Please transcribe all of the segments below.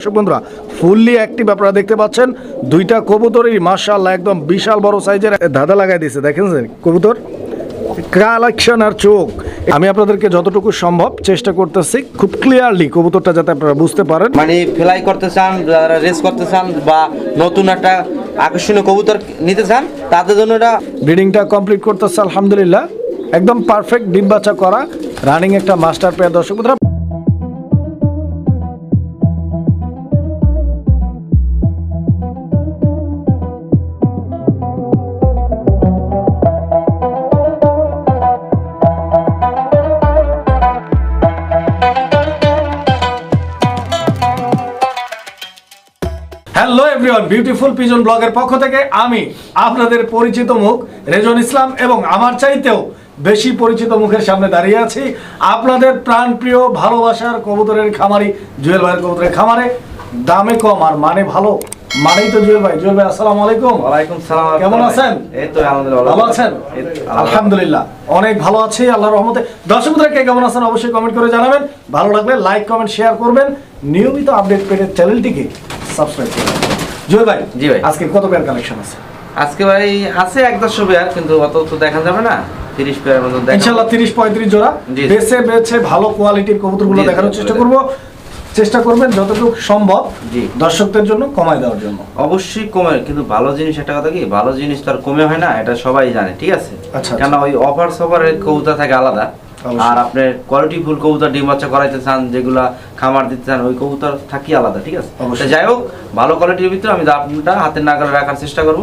দর্শক বন্ধুরা fully active আপনারা দেখতে পাচ্ছেন দুইটা কবুতরই মাশাআল্লাহ একদম বিশাল বড় সাইজের ধাঁধা লাগাই দিয়েছে। দেখেন কবুতর কালেকশন আর চোখ। আমি আপনাদেরকে যতটুকু সম্ভব চেষ্টা করতেছি খুব ক্লিয়ারলি কবুতরটা যাতে আপনারা বুঝতে পারেন। মানে ফ্লাই করতে চান যারা রেস করতে চান বা নতুন একটা আকর্ষণীয় কবুতর নিতে চান তাদের জন্য এটা ব্রিডিংটা কমপ্লিট করতেছে আলহামদুলিল্লাহ। একদম পারফেক্ট ডিম বাচ্চা করা রানিং একটা মাস্টার পেয়ার দর্শক বন্ধুরা হ্যালো এভরিওয়ান বিউটিফুল পিজন ব্লগের পক্ষ থেকে আমি আপনাদের পরিচিত মুখ রেজন ইসলাম এবং আমার চাইতেও বেশি পরিচিত মুখের সামনে দাঁড়িয়ে আছি আপনাদের প্রাণপ্রিয় ভালোবাসার কবুতরের খামারি, জুয়েল ভাইয়ের কবুতরের খামারে। দামে কম আর মানে ভালো। মানেই তো জুয়েল ভাই। জুয়েল ভাই আসসালামু আলাইকুম। ওয়ালাইকুম সালাম। কেমন আছেন? এই তো আলহামদুলিল্লাহ ভালো আছেন? আলহামদুলিল্লাহ। অনেক ভালো আছি আল্লাহর রহমতে। কে কেমন আছেন অবশ্যই কমেন্ট করে জানাবেন। ভালো লাগলে লাইক কমেন্ট শেয়ার করবেন। নিয়মিত আপডেট পেতে চ্যানেলটিকে সাবস্ক্রাইব করবেন। জয় ভাই জি ভাই। আজকে কত পেয়ার কালেকশন আছে? আজকে ভাই আছে এক পেয়ার কিন্তু অত তো দেখা যাবে না। তিরিশ পেয়ার মতো ইনশাআল্লাহ তিরিশ পঁয়ত্রিশ জোড়া। বেছে বেছে ভালো কোয়ালিটির কবুতরগুলো দেখানোর চেষ্টা করব। চেষ্টা করবেন যতটুকু সম্ভব জি। দর্শকদের জন্য কমায় দেওয়ার জন্য। অবশ্যই কমে কিন্তু ভালো জিনিস একটা কথা কি ভালো জিনিস তো আর কমে হয় না এটা সবাই জানে ঠিক আছে? আচ্ছা, কেন ওই অফার সফারের কবুতর থাকে আলাদা আর আপনি কোয়ালিটি ফুল কবুতর ডিম বাচ্চা করাইতে চান যেগুলা খামার দিতে চান ওই কবুতর থাকি আলাদা ঠিক আছে? অবশ্যই। যাই হোক ভালো কোয়ালিটির ভিতরে আমি দামটা হাতের নাগালে রাখার চেষ্টা করব।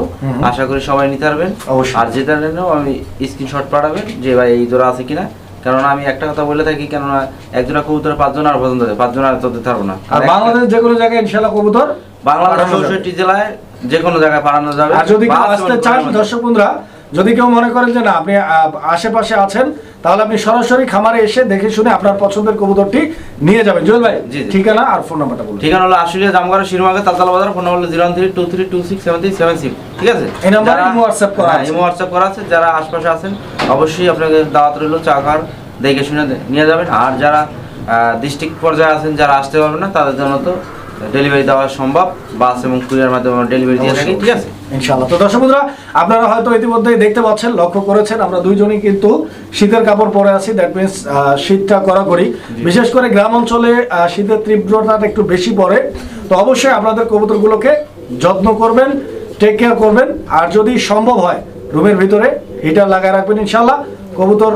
আশা করি সবাই নিতে পারবেন। অবশ্যই। আর যেটা নেন আমি স্ক্রিনশট পাঠাবেন যে ভাই এই জোড়া আছে কিনা। কেননা আমি একটা কথা বলে থাকি কেননা একজনের কবুতর পাঁচজন আর পছন্দ পাঁচজন আর তো দিতে পারব না। আর বাংলাদেশ যে কোনো জায়গায় ইনশাল্লাহ কবুতর বাংলাদেশ চৌষট্টি জেলায় যে কোনো জায়গায় পাঠানো যাবে। আর যদি আসতে চান দর্শক বন্ধুরা যদি কেউ মনে করেন যে না আপনি আশেপাশে আছেন তাহলে আপনি সরাসরি খামারে এসে দেখে শুনে আপনার পছন্দের কবুতরটি নিয়ে যাবেন। জুয়েল ভাই জি। ঠিকানা আর ফোন নাম্বারটা বলুন। ঠিকানা হলো আশুলিয়া জামগাড়া শিরমাগে তালতলা বাজার ফোন হলো zero three two three two six seven three seven six. ঠিক আছে? এই নাম্বারে WhatsApp করা হ্যাঁ, আছে। হোয়াটসঅ্যাপ করা আছে। যারা আশপাশে আছেন অবশ্যই আপনাকে দাওয়াত রইল চাকার দেখে শুনে নিয়ে যাবেন। আর যারা ডিস্ট্রিক্ট পর্যায়ে আছেন যারা আসতে পারবেন না তাদের জন্য তো ডেলিভারি দেওয়া সম্ভব বাস এবং কুরিয়ার মাধ্যমে ডেলিভারি দিয়ে থাকি ঠিক আছে? ইনশাআল্লাহ। তো দর্শক বন্ধুরা আপনারা হয়তো ইতিমধ্যেই দেখতে পাচ্ছেন লক্ষ্য করেছেন আমরা দুইজনই কিন্তু শীতের কাপড় পরে আছি দ্যাট মিনস শীতটা করা করি বিশেষ করে গ্রাম অঞ্চলে শীতের তীব্রতা একটু বেশি পড়ে। তো অবশ্যই আপনাদের কবুতরগুলোকে যত্ন করবেন টেক কেয়ার করবেন। আর যদি সম্ভব হয় রুমের ভিতরে হিটার লাগায় রাখবেন ইনশাআল্লাহ। কবুতর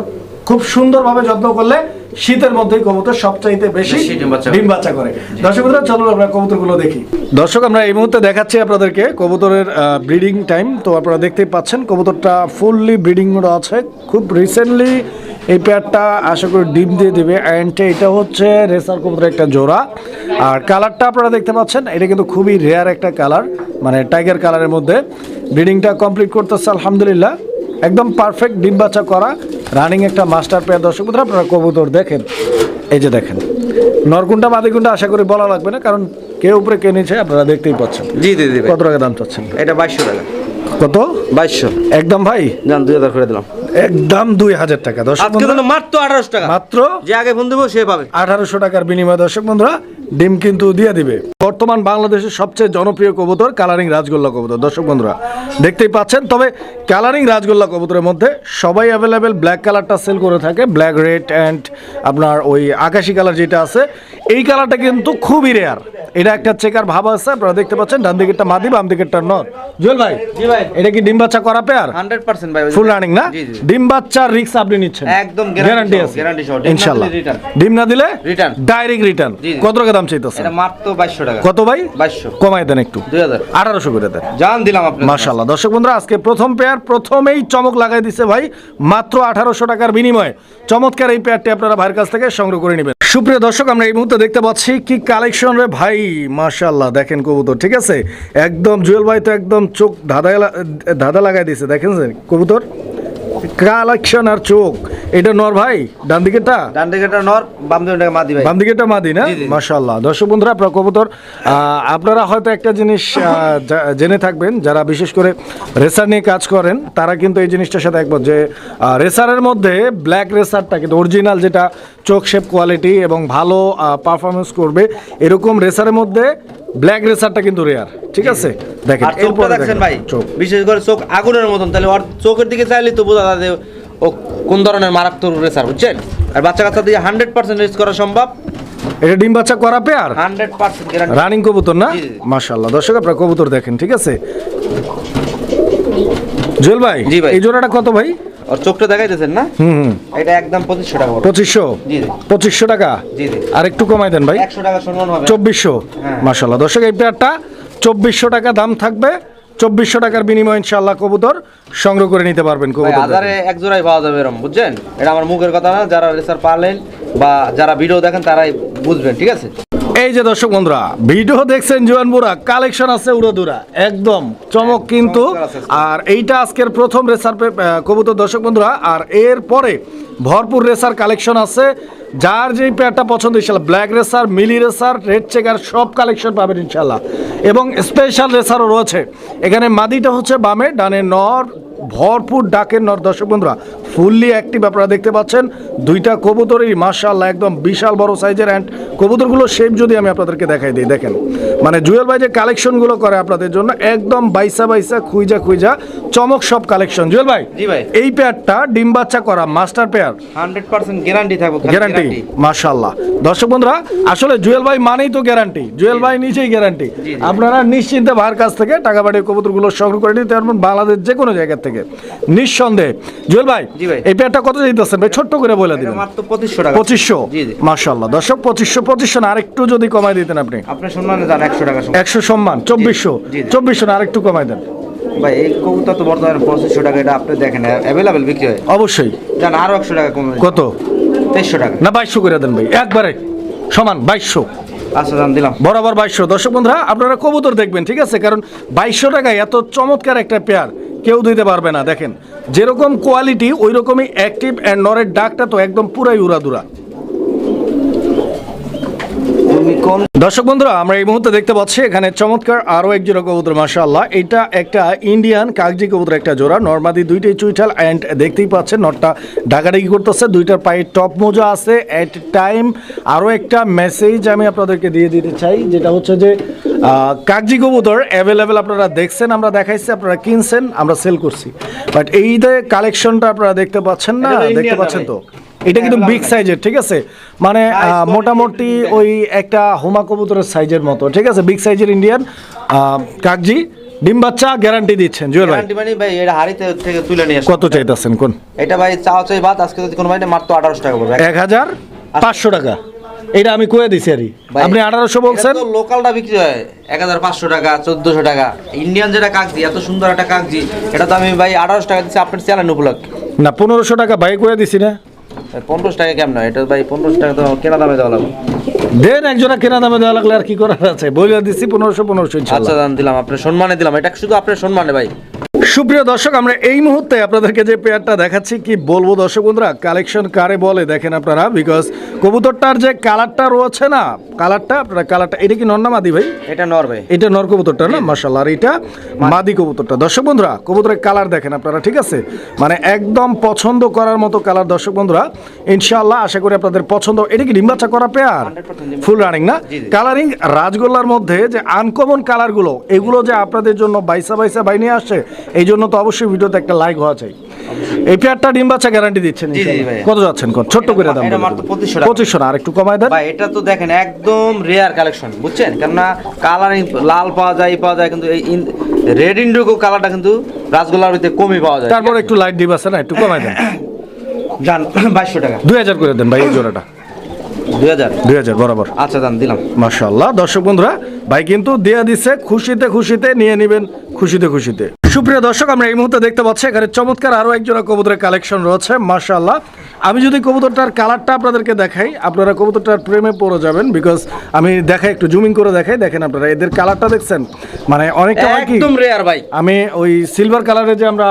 খুব সুন্দরভাবে যত্ন করলে শীতের মধ্যেই কবুতর সবচাইতে বেশি বেশি ডিম বাচ্চা করে। ডিম বাচ্চা করে দর্শক বন্ধুরা চলুন আমরা কবুতরগুলো দেখি। দর্শক আমরা এই মুহূর্তে দেখাচ্ছি আপনাদেরকে কবুতরের ব্রিডিং টাইম তো আপনারা দেখতেই পাচ্ছেন কবুতরটা ফুললি ব্রিডিং আছে। খুব রিসেন্টলি এই পেয়ারটা আশা করি ডিম দিয়ে দেবে। অ্যান্ড এটা হচ্ছে রেসার কবুতরের একটা জোড়া। আর কালারটা আপনারা দেখতে পাচ্ছেন এটা কিন্তু খুবই রেয়ার একটা কালার মানে টাইগার কালারের মধ্যে। ব্রিডিংটা কমপ্লিট করতেছে আলহামদুলিল্লাহ। একদম পারফেক্ট ডিম বাচ্চা করা রানিং একটা মাস্টার পেয়ার দর্শক বন্ধুরা আপনারা কবুতর দেখেন। এই যে দেখেন নরকুন্ডা মাদিকুন্ডা আশা করি বলা লাগবে না কারণ কে উপরে কে নিচে আপনারা দেখতেই পাচ্ছেন। জি দিদি কত টাকা দাম চাচ্ছেন? এটা বাইশশো টাকা। কত? বাইশশো। একদম ভাই? যান দুই হাজার করে দিলাম। একদম দুই হাজার টাকা। দর্শক মাত্র আঠারোশো টাকা। মাত্র যে আগে ফোন দেবো সে পাবে। আঠারোশো টাকার বিনিময়ে দর্শক বন্ধুরা ডিম কিন্তু দিয়ে দিবে। বর্তমান বাংলাদেশের সবচেয়ে জনপ্রিয় কবুতর কালারিং রাজগোল্লা কবুতর। দর্শক বন্ধুরা দেখতেই পাচ্ছেন তবে কালারিং রাজগোল্লা কবুতরের মধ্যে সবাই অ্যাভেলেবেল ব্ল্যাক কালারটা সেল করে থাকে ব্ল্যাক রেড অ্যান্ড আপনার ওই আকাশি কালার যেটা আছে এই কালারটা কিন্তু খুবই রেয়ার এটা একটা চেকার ভাব আছে আপনারা দেখতে পাচ্ছেন ডান দিকেরটা মাদি বাম দিকেরটা নর জুয়েল ভাই জি ভাই। এটা কি ডিম বাচ্চা করা পেয়ার হান্ড্রেড পার্সেন্ট ভাই। ফুল রানিং না। ডিম বাচ্চার রিস্ক আপনি নিচ্ছেন। একদম গ্যারান্টি আছে। সহ। না ইনশাআল্লাহ। ডিম না দিলে Return। Direct return. কত টাকা দাম চাইতেছে এটা মাত্র বাইশশো টাকা। কত ভাই? বাইশশো। কমাই দেন একটু। দুই হাজার। আঠারোশো করে দেন। জান দিলাম মাশাল্লাহ দর্শক বন্ধুরা আজকে প্রথম পেয়ার প্রথমেই চমক লাগাই দিছে ভাই মাত্র আঠারোশো টাকার বিনিময়ে। চমৎকার এই পেয়ারটি আপনারা ভাইয়ের কাছ থেকে সংগ্রহ করে নেবেন। সুপ্রিয় দর্শক আমরা এই মুহূর্তে দেখতে পাচ্ছি কি কালেকশন রে ভাই। মাশাল্লাহ দেখেন কবুতর ঠিক আছে? একদম জুয়েল ভাই তো একদম চোখ ধাঁধা ধাঁধা লাগাই দিছে। দেখেন কবুতর। কালেকশন আর চোখ। এটা নর ভাই? ডান দিকেটা ডান দিকে একটা নর বাম দিকে একটা মাদি ভাই। বাম দিকেটা মাদি না? জি। দর্শক বন্ধুরা আপনার কবুতর আপনারা হয়তো একটা জিনিস জেনে থাকবেন যারা বিশেষ করে রেসার নিয়ে কাজ করেন তারা কিন্তু এই জিনিসটার সাথে একমত যে রেসারের মধ্যে ব্ল্যাক রেসারটা কিন্তু অরিজিনাল যেটা চোখ শেপ কোয়ালিটি এবং ভালো পারফরমেন্স করবে এরকম রেসারের মধ্যে ব্ল্যাক রেসারটা কিন্তু রেয়ার ঠিক আছে? দেখেন চোখটা দেখছেন দেখেন ভাই বিশেষ করে চোখ আগুনের মতন। তাহলে ওর চোখের দিকে চাইলে তো বোঝা যায় ও কোন ধরনের মারাত্মক রেসার বুঝছেন? আর বাচ্চা কাচ্চা দিয়ে হান্ড্রেড পার্সেন্ট রেস করা সম্ভব। এটা ডিম বাচ্চা করা পেয়ার হান্ড্রেড পার্সেন্ট রানিং কবুতর না। মাশাল্লাহ দর্শক আপনার কবুতর দেখেন ঠিক আছে? জুয়েল ভাই জি ভাই। এই জোড়াটা কত ভাই? ওর চোখটা দেখাইতেছেন না? হুম এটা একদম পঁচিশশো টাকা পড়বে। পঁচিশশো? জি জি। পঁচিশশো টাকা? জি জি। আর একটু কমাই দেন ভাই। একশো টাকা সম্মান হবে। চব্বিশশো? হ্যাঁ। মাশাল্লাহ দর্শক এই পেয়ারটা চব্বিশশো টাকা দাম থাকবে। চব্বিশশো টাকার বিনিময়ে ইনশাল্লাহ কবুতর সংগ্রহ করে নিতে পারবেন কবুতর হাজারে এক জোড়াই পাওয়া যাবে এরকম বুঝছেন? এটা আমার মুখের কথা না যারা রেসার পারলেন বা যারা ভিডিও দেখেন তারাই বুঝবেন ঠিক আছে? এই যে দর্শক বন্ধুরা ভিডিও দেখছেন জোয়ান বুড়া কালেকশন আছে উড়োদুরা একদম চমক কিন্তু। আর এইটা আজকের প্রথম রেসার কবুতর দর্শক বন্ধুরা আর এর পরে ভরপুর রেসার কালেকশন আছে। যার যেই প্যাডটা পছন্দ ইনশাল্লাহ ব্ল্যাক রেসার মিলি রেসার রেড চেকার সব কালেকশন পাবেন ইনশাল্লাহ। এবং স্পেশাল রেসারও রয়েছে। এখানে মাদিটা হচ্ছে বামে ডানে নর ভরপুর ডাকের নর দর্শক বন্ধুরা ফুললি অ্যাক্টিভ আপনারা দেখতে পাচ্ছেন। দুইটা কবুতরই মার্শাল্লাহ একদম বিশাল বড় সাইজের অ্যান্ড কবুতরগুলো শেপ যদি আমি আপনাদেরকে দেখাই দিই দেখেন। মানে জুয়েল ভাই যে কালেকশনগুলো করে আপনাদের জন্য একদম বাইসা বাইসা খুইজা খুইজা চমক সব কালেকশন জুয়েল ভাই জি ভাই। এই পেয়ারটা ডিম বাচ্চা করা master pair hundred percent guarantee থাকবে গ্যারান্টি মাশাল্লাহ দর্শক বন্ধুরা আসলে জুয়েল ভাই মানেই তো গ্যারান্টি জুয়েল ভাই নিজেই গ্যারান্টি আপনারা নিশ্চিন্তে ভাইয়ের কাছ থেকে টাকা পাঠিয়ে কবুতরগুলো সংগ্রহ করে নিতে পারবেন বাংলাদেশ যে কোনো জায়গা থেকে। নিঃসন্দেহে। জুয়েল ভাই এই পেয়ারটা কত দিতেছেন? ভাই ছোট্ট করে বলে দিবেন। পঁচিশশো টাকা। পঁচিশশো? মাশাল্লাহ দর্শক পঁচিশশো পঁচিশশো না আরেকটু যদি কমাই দিতেন আপনি। আপনার সম্মানে যান একশো টাকা সম্মান। একশো সম্মান চব্বিশশো। চব্বিশশো না আরেকটু কমাই দেন। ভাই এই কবুতর তো বর্তমানে পঁচিশশো টাকা এটা আপনি দেখেন অ্যাভেলেবেল বিক্রি হয়। অবশ্যই। জান আরও একশো টাকা কমে কত? তেইশশো টাকা। না বাইশশো করে দেন ভাই একবারে। সমান বাইশশো। আচ্ছা বরাবর বাইশশো। দর্শক বন্ধুরা, আপনারা কবুতর দেখবেন, ঠিক আছে? কারণ বাইশশো টাকায় এত চমৎকার একটা পেয়ার কেউ দিতে পারবে না, দেখেন। যেরকম কোয়ালিটি ওই রকমই অ্যাক্টিভ অ্যান্ড নরের ডাকটা তো একদম পুরাই উড়াদুরা। কোন দর্শক বন্ধুরা আমরা এই মুহূর্তে দেখতে পাচ্ছি এখানে চমৎকার আরও এক জোড়া কবুতর মাশাআল্লাহ। এটা একটা ইন্ডিয়ান কাগজি কবুতর একটা জোড়া। নর্মাদি দুইটাই চুইঠাল অ্যান্ড দেখতেই পাচ্ছেন নটটা ডাকাডাকি করতেছে। দুইটার পায়ে টপ মোজা আছে। এট টাইম আরও একটা মেসেজ আমি আপনাদেরকে দিয়ে দিতে চাই যেটা হচ্ছে যে কাগজি কবুতর অ্যাভেলেবেল আপনারা দেখছেন আমরা দেখাইছি আপনারা কিনছেন আমরা সেল করছি। বাট এই যে কালেকশনটা আপনারা দেখতে পাচ্ছেন না দেখতে পাচ্ছেন তো এটা কিন্তু বিগ সাইজের ঠিক আছে? মানে মোটামুটি ওই একটা হুমা কবুতরের সাইজের মতো ঠিক আছে? বিগ সাইজের ইন্ডিয়ান কাকজি ডিম বাচ্চা গ্যারান্টি দিচ্ছেন জুয়েল ভাই। গ্যারান্টি মানে ভাই এটা হাড়িতে থেকে তুলে নিয়ে কত চাইতেছেন কোন? এটা ভাই চাওয়া চাই বাদ আজকে যদি কোনো ভাই মাত্র আঠারোশো টাকা পড়বে। এক হাজার পাঁচশো টাকা। এটা আমি কয়ে দিছি আর ভাই, আপনি আঠারোশো বলছেন? এটা তো লোকালটা বিক্রি হয় এক হাজার পাঁচশো টাকা চোদ্দশো টাকা। ইন্ডিয়ান যেটা কাগজি এত সুন্দর একটা কাগজি এটা তো আমি ভাই আঠারোশো টাকা দিচ্ছি আপনার চ্যানেল উপলক্ষে। না পনেরোশো টাকা ভাই করে দিছি না। পনেরোশো টাকা কেমন এটা ভাই পনেরোশো টাকা তো কেনা দামে দেওয়া লাগবে। দেন একজনা কেনা দামে দেওয়া লাগলে আর কি করার আছে? বলে দিচ্ছি পনেরোশো পনেরোশো আচ্ছা দাম দিলাম আপনার সম্মানে দিলাম। এটা শুধু আপনার সম্মানে ভাই। সুপ্রিয় দর্শক আমরা এই মুহূর্তে আপনাদেরকে যে পেয়ারটা দেখাচ্ছি কি বলব দর্শক বন্ধুরা? কালেকশন কারে বলে দেখেন আপনারা বিকজ কবুতরটার যে কালারটা রয়েছে না কালারটা আপনারা কালারটা এটা কি নন্না মাদি ভাই? এটা নর ভাই। এটা নর কবুতরটা না? মার্শাল্লাহ আর এটা মাদি কবুতরটা। দর্শক বন্ধুরা কবুতরের কালার দেখেন আপনারা ঠিক আছে? মানে একদম পছন্দ করার মতো কালার দর্শক বন্ধুরা ইনশাআল্লাহ আশা করি আপনাদের পছন্দ। এটা কি ডিম্বাচা করা পেয়ার? ফুল রানিং না। কালারিং রাজগোল্লার মধ্যে যে আনকমন কালারগুলো এগুলো যে আপনাদের জন্য বাইসা বাইসা বাই নিয়ে আসছে এই জন্য তো অবশ্যই ভিডিওতে একটা লাইক হওয়া চাই। এই পেয়ারটা ডিম বাচ্চা গ্যারান্টি দিচ্ছেন। কত যাচ্ছেন কোন? ছোট্ট করে দাম এটা মাত্র দিন। 2500 পঁচিশশো না আর একটু কমায় দেন। ভাই এটা তো দেখেন একদম রেয়ার কালেকশন বুঝছেন? কেননা কালারিং লাল পাওয়া যায় পাওয়া যায় কিন্তু এই রেড ইন্ডিগো কালারটা কিন্তু রাসগোল্লার ভিতরে কমই পাওয়া যায়। তারপর একটু লাইট দিব না একটু কমায় দেন। জান বাইশশো টাকা। দুই হাজার করে দেন ভাই এই জোড়াটা। দুই হাজার? দুই হাজার বরাবর। আচ্ছা দাম দিলাম। মাশাল্লাহ দর্শক বন্ধুরা ভাই কিন্তু দেয়া দিচ্ছে খুশিতে খুশিতে নিয়ে নেবেন খুশিতে খুশিতে। সুপ্রিয় দর্শক আমরা এই মুহূর্তে দেখতে পাচ্ছি এখানে চমৎকার আরও একজোড়া কবুতরের কালেকশন রয়েছে মাশাআল্লাহ। আমি যদি কবুতরটার কালারটা আপনাদেরকে দেখাই আপনারা কবুতরটার প্রেমে পড়ে যাবেন বিকজ আমি দেখাই একটু জুমিং করে দেখাই দেখেন আপনারা এদের কালারটা দেখছেন? মানে অনেকটা একদম রেয়ার ভাই। আমি ওই সিলভার কালারে যে আমরা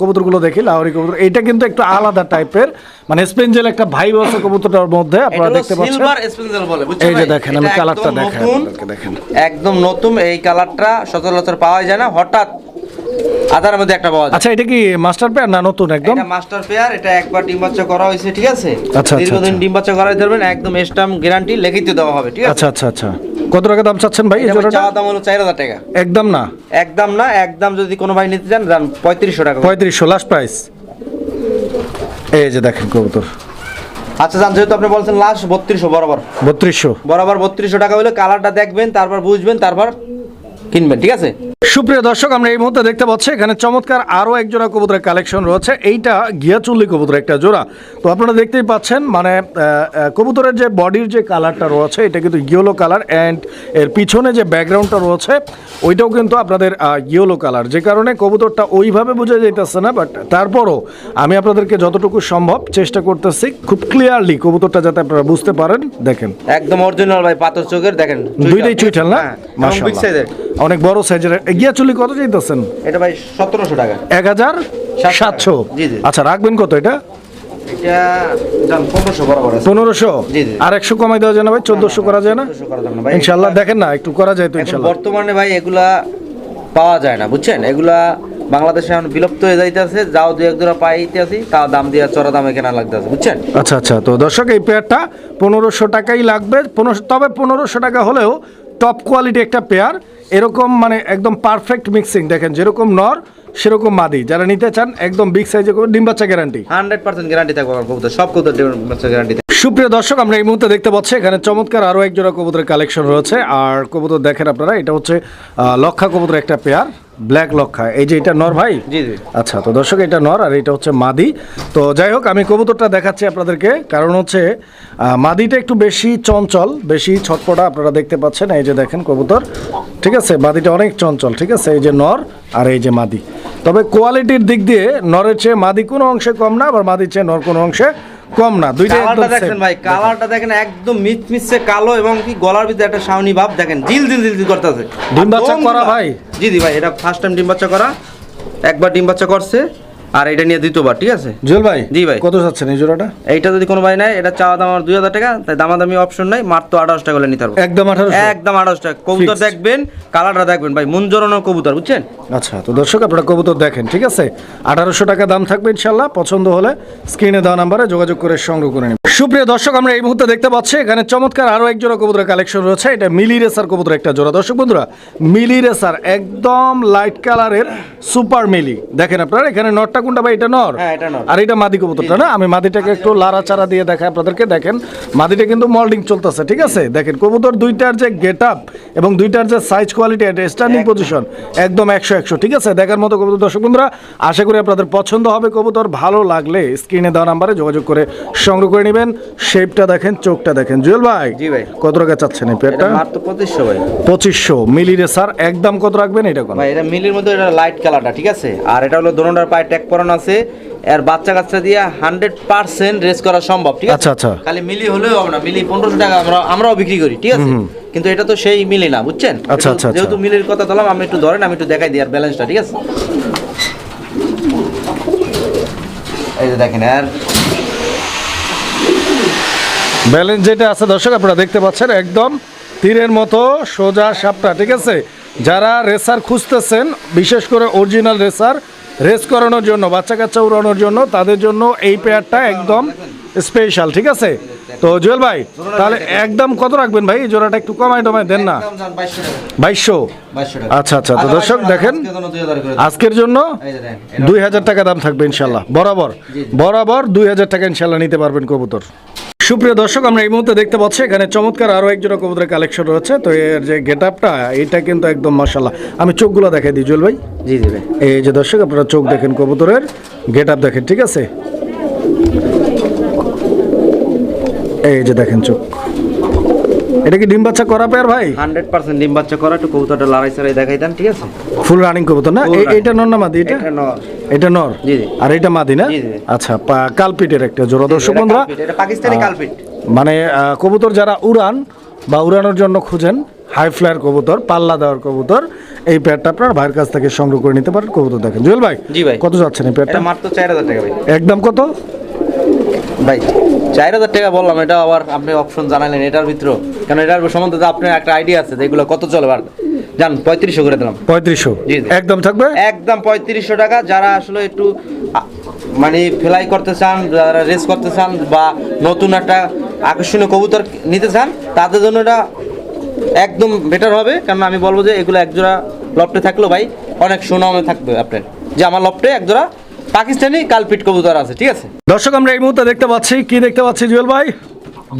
কবুতরগুলো দেখি লাহোরি কবুতর এটা কিন্তু একটু আলাদা টাইপের মানে স্পেঞ্জেল একটা ভাইব আছে কবুতরটার মধ্যে আপনারা দেখতে পাচ্ছেন। সিলভার স্পেন্সাল বলে বুঝছেন এই যে দেখেন আমি কালারটা দেখাই আপনাদেরকে দেখেন। একদম নতুন এই কালারটা সচরাচর পাওয়া যায় না। হঠাৎ আধার মধ্যে একটা পাওয়া যায়। আচ্ছা এটা কি মাস্টার পেয়ার না নতুন একদম? এটা মাস্টার পেয়ার এটা একবার ডিম বাচ্চা করা হয়েছে ঠিক আছে? আচ্ছা, দীর্ঘদিন আচ্ছা। ডিম বাচ্চা করাই ধরবেন একদম স্টাম গ্যারান্টি লিখিত দেওয়া হবে ঠিক আছে? আচ্ছা আচ্ছা আচ্ছা। কত টাকা দাম চাচ্ছেন ভাই এই জোড়াটা? দাম হলো টাকা। একদম না? একদম না একদম যদি কোনো ভাই নিতে চান দাম পঁয়ত্রিশশো টাকা পঁয়ত্রিশশো লাস্ট প্রাইস এই যে দেখেন কবুতর। আচ্ছা জান যেহেতু আপনি বলছেন লাস্ট বত্রিশশো বরাবর। বত্রিশশো। বরাবর বত্রিশশো টাকা হলে কালারটা দেখবেন তারপর বুঝবেন তারপর কিনবেন ঠিক আছে? সুপ্রিয় দর্শক আমরা এই মুহূর্তে দেখতে পাচ্ছি এখানে চমৎকার আরও এক জোড়া কবুতরের কালেকশন রয়েছে। এইটা গিয়াচুল্লি কবুতর একটা জোড়া। তো আপনারা দেখতেই পাচ্ছেন মানে কবুতরের যে বডির যে কালারটা রয়েছে এটা কিন্তু ইয়েলো কালার অ্যান্ড এর পিছনে যে ব্যাকগ্রাউন্ডটা রয়েছে ওইটাও কিন্তু আপনাদের ইয়েলো কালার যে কারণে কবুতরটা ওইভাবে বোঝা যাইতেছে না বাট তারপরও আমি আপনাদেরকে যতটুকু সম্ভব চেষ্টা করতেছি খুব ক্লিয়ারলি কবুতরটা যাতে আপনারা বুঝতে পারেন। দেখেন। একদম অরিজিনাল ভাই পাথর চোখের দেখেন। দুইটাই চুইঠাল না? হ্যাঁ। অনেক বড় সাইজের গিয়াচুলি কত চাইতেছেন? এটা ভাই সতেরোশো টাকা। এক হাজার সাতশো। আচ্ছা রাখবেন কত এটা? পনেরোশো। আর একশো কমাই দেওয়া যায় না ভাই? চোদ্দশো করা যায় না? 1400 করা যাবে না ভাই। ইনশাল্লাহ দেখেন না একটু করা যায় তো ইনশাল্লাহ। বর্তমানে ভাই এগুলা পাওয়া যায় না বুঝছেন? এগুলা বাংলাদেশে এখন বিলুপ্ত হয়ে যাইতেছে যাও দু এক পাইতেছি তা দাম দিয়ে চড়া দামে কেনা লাগতেছে বুঝছেন? আচ্ছা আচ্ছা। তো দর্শক এই পেয়ারটা পনেরোশো টাকাই লাগবে। পনেরোশো তবে পনেরোশো টাকা হলেও টপ কোয়ালিটি একটা পেয়ার এরকম মানে একদম পারফেক্ট মিক্সিং দেখেন যেরকম নর সেরকম মাদি। যারা নিতে চান একদম বিগ সাইজে ডিম বাচ্চা গ্যারান্টি হান্ড্রেড পার্সেন্ট গ্যারান্টি থাকবে আমার কবুতর সব কবুতর গ্যারান্টি সুপ্রিয় দর্শক আমরা এই মুহূর্তে দেখতে পাচ্ছি এখানে চমৎকার আরও একজোড়া কবুতরের কালেকশন রয়েছে। আর কবুতর দেখেন আপনারা এটা হচ্ছে লক্ষা কবুতর একটা পেয়ার ব্ল্যাক লক্ষা এই যে এটা নর ভাই? জি জি। আচ্ছা তো দর্শক এটা নর আর এটা হচ্ছে মাদি। তো যাই হোক আমি কবুতরটা দেখাচ্ছি আপনাদেরকে। কারণ হচ্ছে মাদিটা একটু বেশি চঞ্চল বেশি ছটপটা আপনারা দেখতে পাচ্ছেন। এই যে দেখেন কবুতর। ঠিক আছে মাদিটা অনেক চঞ্চল ঠিক আছে? এই যে নর আর এই যে মাদি। তবে কোয়ালিটির দিক দিয়ে নরের চেয়ে মাদি কোনো অংশে কম না আবার মাদির চেয়ে নর কোনো অংশে কম না দুইটা একদম কালারটা দেখেন ভাই কালারটা দেখেন একদম মিচমিচে কালো এবং কি গলার ভিতরে একটা শাওনি ভাব দেখেন জিল জিল জিল জিল করতেছে। ডিম বাচ্চা করা ভাই? জি জি ভাই এটা ফার্স্ট টাইম ডিম বাচ্চা করা একবার ডিম বাচ্চা করছে। আর এটা নিয়ে দ্বিতীয়বার ঠিক আছে? জুয়েল ভাই জি ভাই। কত চাচ্ছেন এই জোড়াটা? এইটা যদি কোনো ভাই নেয় এটা চাওয়া দাম আমার দুই হাজার টাকা তাই দামাদামি অপশন নাই মাত্র আঠাশ টাকা নিতে পারব। একদম আঠারোশো। একদম আঠাশ টাকা। কবুতর। দেখবেন কালারটা দেখবেন ভাই জড়ানো কবুতর বুঝছেন? আচ্ছা তো দর্শক আপনারা কবুতর দেখেন ঠিক আছে? আঠারোশো টাকা দাম থাকবে ইনশাল্লাহ পছন্দ হলে স্ক্রিনে দেওয়া নাম্বারে যোগাযোগ করে সংগ্রহ করে নিন সুপ্রিয় দর্শক আমরা এই মুহূর্তে দেখতে পাচ্ছি এখানে চমৎকার আরও এক জোড়া কবুতরের কালেকশন রয়েছে এটা মিলি রেসার কবুতর একটা জোড়া। দর্শক বন্ধুরা মিলি রেসার একদম লাইট কালারের সুপার মিলি। দেখেন আপনারা এখানে নরটা কোনটা ভাই? এটা নর? হ্যাঁ, এটা নর। আর এটা মাদি কবুতরটা না? আমি মাদিটাকে একটু লাড়া চারা দিয়ে দেখাই আপনাদেরকে। দেখেন মাদিটা কিন্তু মল্ডিং চলতেছে ঠিক আছে? দেখেন কবুতর দুইটার যে গেট আপ এবং দুইটার যে সাইজ কোয়ালিটি এটা স্ট্যান্ডিং পজিশন একদম একশো একশো ঠিক আছে? দেখার মতো কবুতর দর্শক বন্ধুরা আশা করি আপনাদের পছন্দ হবে কবুতর। ভালো লাগলে স্ক্রিনে দেওয়া নাম্বারে যোগাযোগ করে সংগ্রহ করে নেবেন। শেপটা দেখেন চোখটা দেখেন। জুয়েল ভাই জি ভাই। কত টাকা চাচ্ছেন এই পেয়ারটা মাত্র পঁচিশশো ভাই। পঁচিশশো। মিলি রেসার একদম কত রাখবেন? এটা কোন? ভাই এটা মিলির মধ্যে এটা লাইট কালারটা ঠিক আছে? আর এটা হলো দোনোটার পায়ে ট্যাগ পরানো আছে। আর বাচ্চা কাচ্চা দিয়ে হান্ড্রেড পার্সেন্ট রেস করা সম্ভব ঠিক আছে? আচ্ছা, আচ্ছা। খালি মিলি হলেও হবে না মিলি পনেরোশো টাকা আমরা আমরাও বিক্রি করি ঠিক আছে? কিন্তু এটা তো সেই মিলি না বুঝছেন? আচ্ছা, আচ্ছা, আচ্ছা। যেহেতু মিলির কথা তোলাম আমি একটু ধরেন আমি একটু দেখাই দিই আর ব্যালেন্সটা ঠিক আছে? এই যে দেখেন আর ব্যালেন্স যেটা আছে দর্শক আপনারা দেখতে পাচ্ছেন একদম তীরের মতো সোজা সাপটা ঠিক আছে? যারা রেসার খুঁজতেছেন বিশেষ করে অরিজিনাল রেসার রেস করানোর জন্য বাচ্চা কাচ্চা উড়ানোর জন্য তাদের জন্য এই পেয়ারটা একদম স্পেশাল ঠিক আছে? তো জুয়েল ভাই তাহলে একদম কত রাখবেন ভাই? জোড়াটা একটু কমাই টমাই দেন না। একদম যান 2200 টাকা। বাইশশো? 2200 আচ্ছা আচ্ছা তো দর্শক দেখেন আজকের জন্য 2000 করে দিন। আজকের জন্য এই যে দেখেন দুই হাজার টাকা দাম থাকবে ইনশাল্লাহ। বরাবর বরাবর দুই হাজার টাকা ইনশাল্লাহ নিতে পারবেন কবুতর। সুপ্রিয় দর্শক আমরা এই মুহূর্তে দেখতে পাচ্ছি এখানে চমৎকার আরও একজন কবুতরের কালেকশন রয়েছে। তো এর যে গেট আপটা এটা কিন্তু একদম মশালা আমি চোখগুলো দেখাই দিই জুয়েল ভাই। জি জি ভাই। এই যে দর্শক আপনারা চোখ দেখেন কবুতরের। গেট আপ দেখেন ঠিক আছে? এই যে দেখেন চোখ। এটা কি ডিম বাচ্চা করা পেয়ার ভাই হান্ড্রেড পার্সেন্ট ডিম বাচ্চা করা একটু কবুতরটা লড়াই চড়াই দেখাই দেন ঠিক আছে ফুল রানিং কবুতর না। এটা নর না মাদি এটা এটা নর। এটা নর জি, জি। আর এটা মাদি না জি, জি। আচ্ছা কালপিটের একটা জোড়া দর্শক বন্ধুরা এটা পাকিস্তানি কালপিট। মানে কবুতর যারা উড়ান বা উড়ানোর জন্য খুঁজেন হাই ফ্লায়ার কবুতর পাল্লা দেওয়ার কবুতর এই প্যাডটা আপনার ভাইয়ের কাছ থেকে সংগ্রহ করে নিতে পারেন কবুতর দেখেন জুয়েল ভাই জি ভাই। কত যাচ্ছেন এই প্যাডটা এটা মাত্র চার হাজার টাকা ভাই একদম কত ভাই চার হাজার টাকা বললাম এটা আবার আপনি অপশন জানালেন এটার ভিতরে কেন এটার সম্বন্ধে তো আপনার একটা আইডিয়া আছে যে এগুলো কত চলে বার জান পঁয়ত্রিশশো করে দিলাম। পঁয়ত্রিশশো। একদম থাকবে? একদম পঁয়ত্রিশশো টাকা যারা আসলে একটু মানে ফ্লাই করতে চান যারা রেস করতে চান বা নতুন একটা আকর্ষণীয় কবুতর নিতে চান তাদের জন্য এটা একদম বেটার হবে। কারণ আমি বলব যে এগুলো একজোড়া লফটে থাকলেও ভাই অনেক সুনামে থাকবে আপনার। যে আমার লফটে একজোড়া পাকিস্তানি কালপিট কবুতর আছে ঠিক আছে? দর্শক আমরা এই মুহূর্তে দেখতে পাচ্ছি কি দেখতে পাচ্ছি জুয়েল ভাই?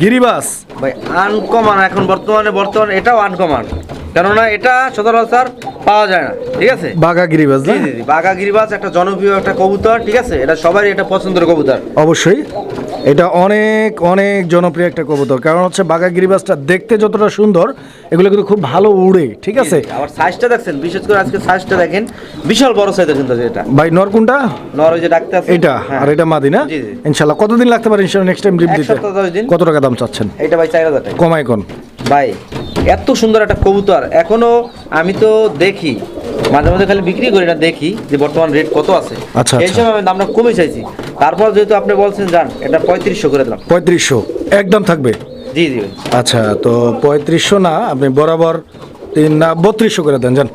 গিরিবাস। ভাই আনকমন এখন বর্তমানে বর্তমানে এটাও আনকমন কেননা এটা সচরাচর পাওয়া যায় না ঠিক আছে? বাঘা গিরিবাস জি জি বাঘা গিরিবাজ একটা জনপ্রিয় একটা কবুতর ঠিক আছে? এটা সবারই একটা পছন্দের কবুতর। অবশ্যই। এটা অনেক অনেক জনপ্রিয় একটা কবুতর। কারণ হচ্ছে বাঘা গিরিবাসটা দেখতে যতটা সুন্দর এগুলো কিন্তু খুব ভালো উড়ে ঠিক আছে? আবার সাইজটা দেখছেন? বিশেষ করে আজকে সাইজটা দেখেন বিশাল বড় সাইজের কিন্তু এটা। ভাই নর কোনটা? নর ওই যে ডাকতে আছে। এটা হ্যাঁ। আর এটা মাদি না। ইনশাল্লাহ। কতদিন লাগতে পারে? ইনশাল্লাহ নেক্সট টাইম এক দিতে। কত টাকা দাম চাচ্ছেন? এটা ভাই চার হাজার টাকা। কমাই কোন? ভাই এত সুন্দর একটা কবুতর। এখনও আমি তো দেখি মাঝে মাঝে খালি বিক্রি করি না দেখি যে বর্তমান রেট কত আছে। আচ্ছা, এই আচ্ছা। সময় আমি দামটা কমে চাইছি। তারপর যেহেতু আপনি বলছেন যান এটা পঁয়ত্রিশশো করে দিলাম। পঁয়ত্রিশশো একদম থাকবে? জি জি আচ্ছা তো পঁয়ত্রিশশো না আপনি বরাবর তিন না বত্রিশশো করে দেন যান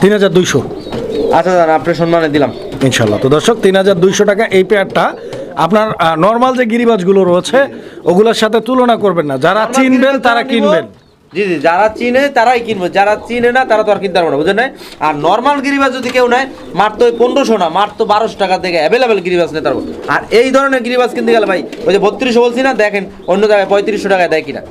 তিন হাজার দুইশো। আচ্ছা দাদা আপনার সম্মানে দিলাম। ইনশাল্লাহ। তো দর্শক তিন হাজার দুইশো টাকা এই পেয়ারটা আপনার নর্মাল যে গিরিবাজগুলো রয়েছে ওগুলোর সাথে তুলনা করবেন না। যারা চিনবেন তারা কিনবেন। জি জি, যারা চিনে তারাই কিনবে। যারা চিনে না, তারা তো আর কিনতে পারবে না, বুঝলেন? আর নর্মাল গিরিবাজ যদি কেউ নেয় মাত্র ওই পনেরোশো না মাত্র বারোশো টাকা থেকে অ্যাভেলেবেল গিরিবাজ নিতে পারব। আর এই ধরনের গিরিবাজ কিনতে গেলে ভাই, ওই যে বত্রিশশো বলছি না, দেখেন, অন্য জায়গায় পঁয়ত্রিশশো টাকায় দেয় কিনা।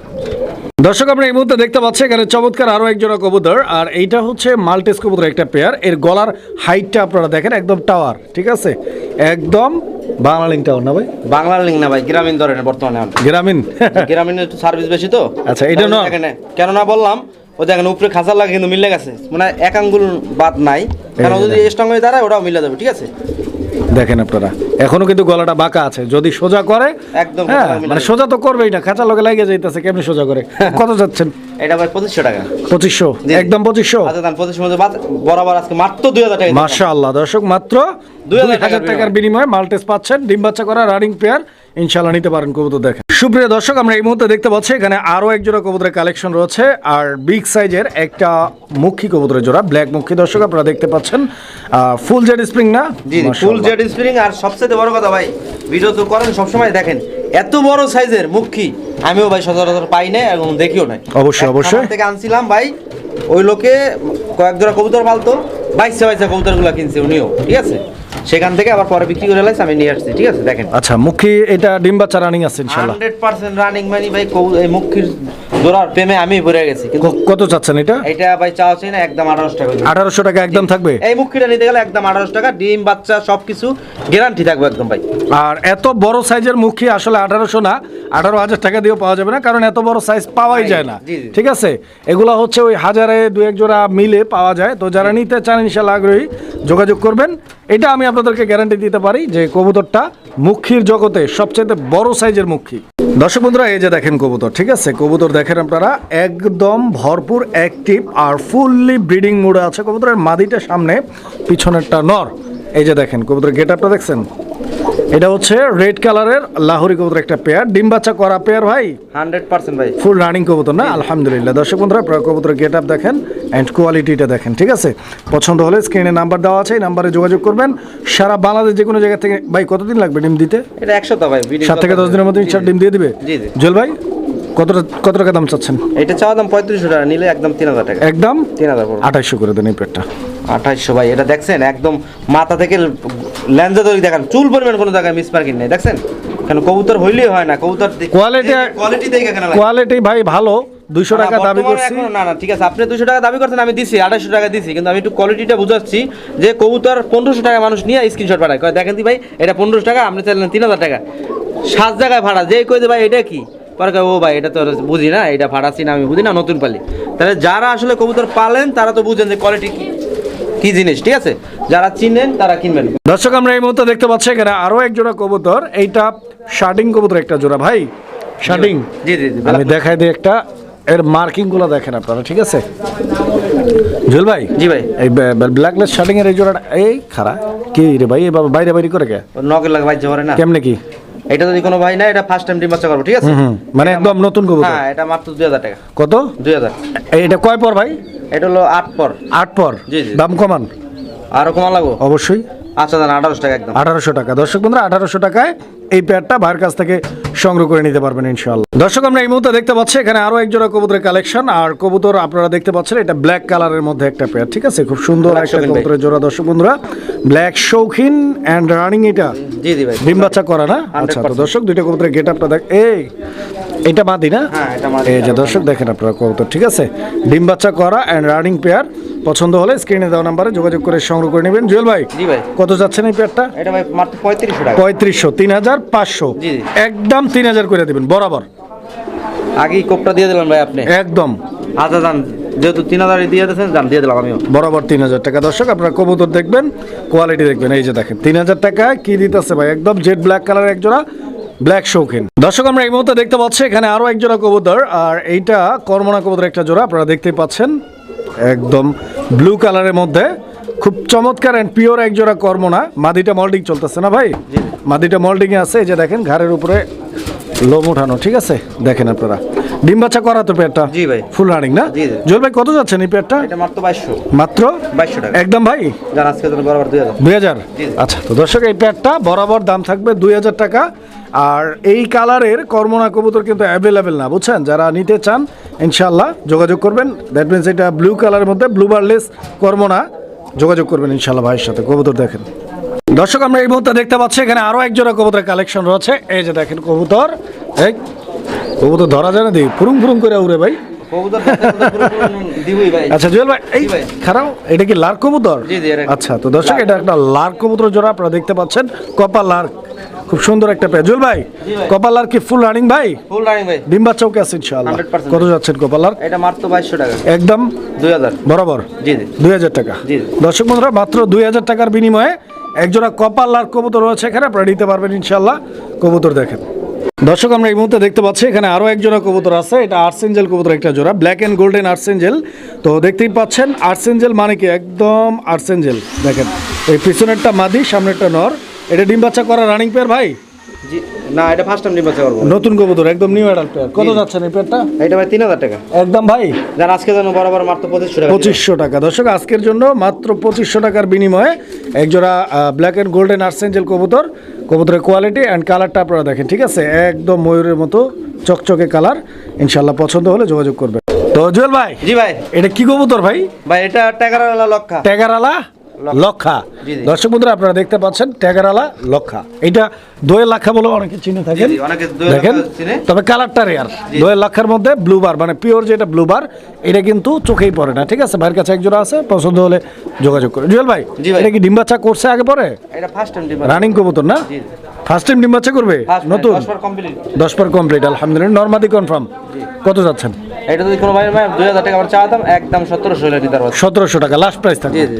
দর্শক আমরা এই মুহূর্তে দেখতে পাচ্ছি এখানে চমৎকার আরও একজোড়া কবুতর, আর এইটা হচ্ছে মাল্টেস কবুতর একটা পেয়ার এর গলার হাইটটা আপনারা দেখেন, একদম টাওয়ার ঠিক আছে? একদম টাওয়ার না ভাই? লিঙ্ক না ভাই গ্রামীণ বর্তমানে এখন। গ্রামীণ? একটু সার্ভিস বেশি তো। আচ্ছা, এটা না বললাম ও দেখেন উপরে খাঁচা লাগে কিন্তু মিলে গেছে। মানে এক আঙ্গুল বাদ নাই কারণ যদি স্ট্রং হয়ে দাঁড়ায় ওটাও মিলে যাবে ঠিক আছে? দেখেন আপনারা এখনও কিন্তু গলাটা বাঁকা আছে যদি সোজা করে একদম হ্যাঁ মানে সোজা তো করবেই না খাঁচা লগে লাগে যাইতেছে কেমনি সোজা করে? কত যাচ্ছেন? এটা ভাই পঁচিশশো টাকা। পঁচিশশো। একদম পঁচিশশো। আচ্ছা দান পঁচিশ মধ্যে বাদ বরাবর আজকে মাত্র দুই হাজার টাকা আল্লাহ দর্শক মাত্র দুই হাজার টাকার বিনিময়ে মাল্টেস পাচ্ছেন। ডিম বাচ্চা করা রানিং পেয়ার ইনশাল্লাহ নিতে পারেন কবুতর দেখেন। সুপ্রিয় দর্শক আমরা এই মুহূর্তে দেখতে পাচ্ছি এখানে আরও এক জোড়া কবুতরের কালেকশন রয়েছে আর বিগ সাইজের একটা মুখী কবুতরের জোড়া ব্ল্যাক মুখী। দর্শক আপনারা দেখতে পাচ্ছেন ফুল জেড স্প্রিং না? জি ফুল জেড স্প্রিং আর সবচেয়ে বড় কথা ভাই ভিডিও তো করেন সবসময় দেখেন এত বড় সাইজের মুখী। আমিও ভাই সচরাচর পাই না এবং দেখিও নাই। অবশ্যই, অবশ্যই। থেকে আনছিলাম ভাই ওই লোকে কয়েক জোড়া কবুতর পালতো বাইশে বাইশে কবুতরগুলো কিনছে উনিও ঠিক আছে? সেখান থেকে আবার পরে বিক্রি করে লাইছে আমি নিয়ে আসছি ঠিক আছে? দেখেন। আচ্ছা মুখী এটা ডিম বাচ্চা রানিং আছে ইনশাআল্লাহ। 100% রানিং মানে ভাই কৌ এই মুখির জোড়ার প্রেমে আমি পড়ে গেছি কিন্তু কত চাচ্ছেন এটা? এটা ভাই চাওয়া চাই না একদম আঠারোশো টাকা। আঠারোশো টাকা একদম থাকবে? এই মুখিটা নিতে গেলে একদম আঠারোশো টাকা ডিম বাচ্চা সবকিছু গ্যারান্টি থাকবে একদম ভাই। আর এত বড় সাইজের মুখী আসলে আঠারোশো না আঠারো হাজার টাকা দিয়েও পাওয়া যাবে না কারণ এত বড় সাইজ পাওয়াই যায় না। ঠিক আছে? এগুলো হচ্ছে ওই হাজারে দু এক জোড়া মিলে পাওয়া যায়। তো যারা নিতে চান ইনশাল্লাহ আগ্রহী যোগাযোগ করবেন। এটা আমি আপনাদেরকে গ্যারান্টি দিতে পারি যে কবুতরটা মুখির জগতে সবচেয়ে বড় সাইজের মুখী। দর্শক বন্ধুরা, এই যে দেখেন কবুতর, ঠিক আছে? কবুতর দেখেন আপনারা, একদম ভরপুর অ্যাক্টিভ আর ফুললি ব্রিডিং মোডে আছে কবুতরের মাদিটা সামনে, পিছনেরটা নর। এই যে দেখেন, কবুতরের গেট আপটা দেখছেন? এটা হচ্ছে রেড কালারের লাহোরি কবুতর একটা পেয়ার ডিম বাচ্চা করা পেয়ার ভাই? হান্ড্রেড পার্সেন্ট ভাই। ফুল রানিং কবুতর না? আলহামদুলিল্লাহ। দর্শক বন্ধুরা কবুতরের গেট আপ দেখেন অ্যান্ড কোয়ালিটিটা দেখেন ঠিক আছে? পছন্দ হলে স্ক্রিনে নাম্বার দেওয়া আছে এই নাম্বারে যোগাযোগ করবেন। সারা বাংলাদেশ যে কোনো জায়গা থেকে ভাই কতদিন লাগবে ডিম দিতে? এটা একশো তো ভাই সাত থেকে দশ দিনের মধ্যে ইনশাল ডিম দিয়ে দিবে? জি, জি। ভাই কত কত টাকা দাম চাচ্ছেন? এটা চাওয়া দাম পঁয়ত্রিশশো টাকা নিলে একদম তিন হাজার টাকা। একদম? তিন হাজার আঠাইশশো করে দেন এই পেটটা আঠাইশশো ভাই এটা দেখছেন? একদম মাথা থেকে ল্যাঞ্জা দেখান চুল পরিমাণ কোনো জায়গায় মিস মার্কিং নেই দেখছেন? কেন কবুতর হইলেই হয় না কবুতর Quality- কোয়ালিটি দেখে কেন কোয়ালিটি ভাই ভালো দুইশো টাকা দাবি করছি। না না ঠিক আছে আপনি দুশো টাকা দাবি করছেন আমি দিছি আড়াইশো টাকা দিছি কিন্তু আমি একটু কোয়ালিটিটা বুঝাচ্ছি যে কবুতর পনেরোশো টাকা মানুষ নিয়ে স্ক্রিনশট পাঠায়। দেখেন দি ভাই এটা পনেরোশো টাকা আপনি চাইলেন তিন হাজার টাকা। সাত জায়গায় ভাড়া যে কই দে ভাই এটা কি? পরে কয়, ও ভাই এটা তো বুঝি না এটা ফাটাচ্ছি না আমি বুঝি না নতুন পালি। তাহলে যারা আসলে কবুতর পালেন তারা তো বুঝেন যে কোয়ালিটি কি। কি জিনিস ঠিক আছে? যারা চিনেন তারা কিনবেন। দর্শক আমরা এই মুহূর্তে দেখতে পাচ্ছি এখানে আরও এক জোড়া কবুতর। এইটা শার্টিং কবুতর একটা জোড়া ভাই। শার্টিং জি জি আমি দেখাই দিই একটা। এর মার্কিংগুলো দেখেন আপনারা ঠিক আছে? জুয়েল ভাই? জি ভাই। এই ব্ল্যাকলেস শার্টিং এর এই জোড়াটা এই খারাপ কি রে ভাই এবার বাইরে বাইরে করে কে? নকের লাগে বাজ্য করে না। কেমনে কি? এটা যদি কোনো ভাই না এটা ফার্স্ট টাইম ডিম বাচ্চা করব ঠিক আছে? মানে একদম নতুন কবুতর? হ্যাঁ এটা মাত্র দুই হাজার টাকা। কত? দুই হাজার। এই- এটা কয় পর ভাই? এটা হলো আট পর। আট পর? জি, জি। দাম কমান? আরও কমা লাগবো? অবশ্যই। আচ্ছা দান আঠারোশো টাকা একদম। আঠারোশো টাকা। দর্শক বন্ধুরা আঠারোশো টাকায় এই প্যাডটা ভাইয়ের কাছ থেকে সংগ্রহ করে নিতে পারবেন ইনশাল্লাহ দর্শক আমরা এই মুহূর্তে দেখতে পাচ্ছি এখানে আরও এক জোড়া কবুতরের কালেকশন আর কবুতর আপনারা দেখতে পাচ্ছেন এটা ব্ল্যাক কালারের মধ্যে একটা প্যাড ঠিক আছে? খুব সুন্দর একটা কবুতরের জোড়া দর্শক বন্ধুরা। ব্ল্যাক শৌখিন অ্যান্ড রানিং এটা জি জি ভাই। ডিম বাচ্চা করা না? আচ্ছা তো দর্শক দুইটা কবুতরের গেট আপটা দেখ এই এটা মাদি না? হ্যাঁ। এই যে দর্শক দেখেন আপনারা কবুতর ঠিক আছে? ডিম বাচ্চা করা অ্যান্ড রানিং পেয়ার পছন্দ হলে স্ক্রিনে দেওয়া নাম্বারে যোগাযোগ করে সংগ্রহ করে নেবেন। জুয়েল ভাই জি ভাই। কত যাচ্ছেন এই পেয়ারটা এটা ভাই মাত্র পঁয়ত্রিশশো টাকা। পঁয়ত্রিশশো তিন হাজার পাঁচশো। জি, জি। একদম তিন হাজার করে দেবেন বরাবর। আগেই কোপটা দিয়ে দিলাম ভাই আপনি। একদম। আচ্ছা যান। যেহেতু তিন হাজার দিয়ে দিয়েছেন যান দিয়ে দিলাম আমিও। বরাবর তিন হাজার টাকা। দর্শক আপনারা কবুতর দেখবেন কোয়ালিটি দেখবেন। এই যে দেখেন তিন হাজার টাকায় কি দিতেছে ভাই? একদম জেড ব্ল্যাক কালার এক জোড়া ব্ল্যাক শৌখিন দর্শক আমরা এই মুহূর্তে দেখতে পাচ্ছি এখানে আরও এক জোড়া কবুতর আর এইটা কর্মনা কবুতর একটা জোড়া আপনারা দেখতেই পাচ্ছেন। একদম ব্লু কালারের মধ্যে। খুব চমৎকার অ্যান্ড পিওর এক জোড়া কর্মনা। মাদিটা মল্ডিং চলতেছে না ভাই? মাদিটা মল্ডিং এ আছে এই যে দেখেন ঘাড়ের উপরে লোম উঠানো ঠিক আছে? দেখেন আপনারা। ডিম বাচ্চা করা তো পেটটা? জি ভাই। ফুল রানিং না। জল ভাই কত যাচ্ছেন এই পেটটা? এটা মাত্র বাইশশো। মাত্র? বাইশশো টাকা। একদম ভাই? যান আজকে জন্য বরাবর দুই হাজার। দুই হাজার? জি, জি। আচ্ছা তো দর্শক এই প্যাডটা বরাবর দাম থাকবে দুই হাজার টাকা। আর এই কালারের কর্মনা কবুতর কিন্তু অ্যাভেলেবেল না বুঝছেন? যারা নিতে চান ইনশাল্লাহ যোগাযোগ করবেন। দ্যাট মিনস এটা ব্লু কালারের মধ্যে ব্লু বারলেস কর্মনা যোগাযোগ করবেন ইনশাল্লাহ ভাইয়ের সাথে। কবুতর দেখেন। দর্শক আমরা এই মুহূর্তে দেখতে পাচ্ছি এখানে আরও এক জোড়া কবুতরের কালেকশন রয়েছে। এই যে দেখেন কবুতর। এই কবুতর ধরা যায় না দেখি। ফুরুং ফুরুং করে উড়ে ভাই। আচ্ছা জুয়েল ভাই এই খারাপ এটা কি লার কবুতর? আচ্ছা তো দর্শক এটা একটা লার কবুতর জোড়া আপনারা দেখতে পাচ্ছেন। কপাল লার খুব সুন্দর একটা পেয়ে জুয়েল ভাই কপাল লার কি ফুল রানিং ভাই? ফুল রানিং ভাই। ডিম বাচ্চাও কি আছে ইনশাআল্লাহ। 100% কত যাচ্ছেন কপাল লার এটা মাত্র বাইশশো টাকা। একদম? দুই হাজার। বরাবর? জি জি। দুই হাজার টাকা। জি। দর্শক বন্ধুরা মাত্র দুই হাজার টাকার বিনিময়ে একজোড়া কপাল লার কবুতর রয়েছে এখানে। আপনারা নিতে পারবেন ইনশাআল্লাহ। কবুতর দেখেন। দর্শক আমরা এই মুহূর্তে দেখতে পাচ্ছি এখানে আরও এক জোড়া কবুতর আছে। এটা আর্সেঞ্জেল কবুতর একটা জোড়া ব্ল্যাক অ্যান্ড গোল্ডেন আর্সেঞ্জেল তো দেখতেই পাচ্ছেন আর্সেঞ্জেল মানে কি? একদম আর্সেঞ্জেল দেখেন এই পিছনেরটা মাদি সামনেরটা নর। এটা ডিম বাচ্চা করা রানিং পেয়ার ভাই? জি না এটা ফার্স্ট টাইম নির্বাচন করব। নতুন কবুতর একদম নিউ অ্যাডাল্ট পেয়ার কত যাচ্ছেন এই পেয়ারটা এটা ভাই তিন হাজার টাকা। একদম ভাই? যান আজকে জন্য বরাবর মাত্র পঁচিশশো টাকা পঁচিশশো টাকা। দর্শক আজকের জন্য মাত্র পঁচিশশো টাকার বিনিময়ে একজোড়া ব্ল্যাক অ্যান্ড গোল্ডেন আর্সেঞ্জেল কবুতর কবুতরের কোয়ালিটি অ্যান্ড কালারটা আপনারা দেখেন ঠিক আছে? একদম ময়ূরের মতো চকচকে কালার ইনশাল্লাহ পছন্দ হলে যোগাযোগ করবেন। তো জুয়েল ভাই জি ভাই। এটা কি কবুতর ভাই? ভাই এটা টাকার লক্ষা। ট্যাগারালা লক্ষা। দর্শক বন্ধুরা আপনারা দেখতে পাচ্ছেন ট্যাগারালা লক্ষা। এটা দোয়েল লাক্ষা বলে অনেকে চিনে থাকেন। দেখেন তবে কালারটা রেয়ার দোয়েল লাক্ষার মধ্যে ব্লু বার মানে পিওর যেটা ব্লু বার এটা কিন্তু চোখেই পড়ে না। ঠিক আছে ভাইয়ের কাছে একজোড়া আছে পছন্দ হলে যোগাযোগ করে জুয়েল ভাই এটা কি ডিম বাচ্চা করছে আগে পরে? রানিং কবুতর না? ফার্স্ট টাইম ডিম বাচ্চা করবে? নতুন? দশ বার কমপ্লিট পর আলহামদুলিল্লাহ। নর্মাদি কনফার্ম কত যাচ্ছেন? এটা যদি কোনো ভাই দুই হাজার টাকা আমার চাওয়াতাম একদম সতেরোশো সতেরোশো টাকা লাস্ট প্রাইস থাকবে। জি।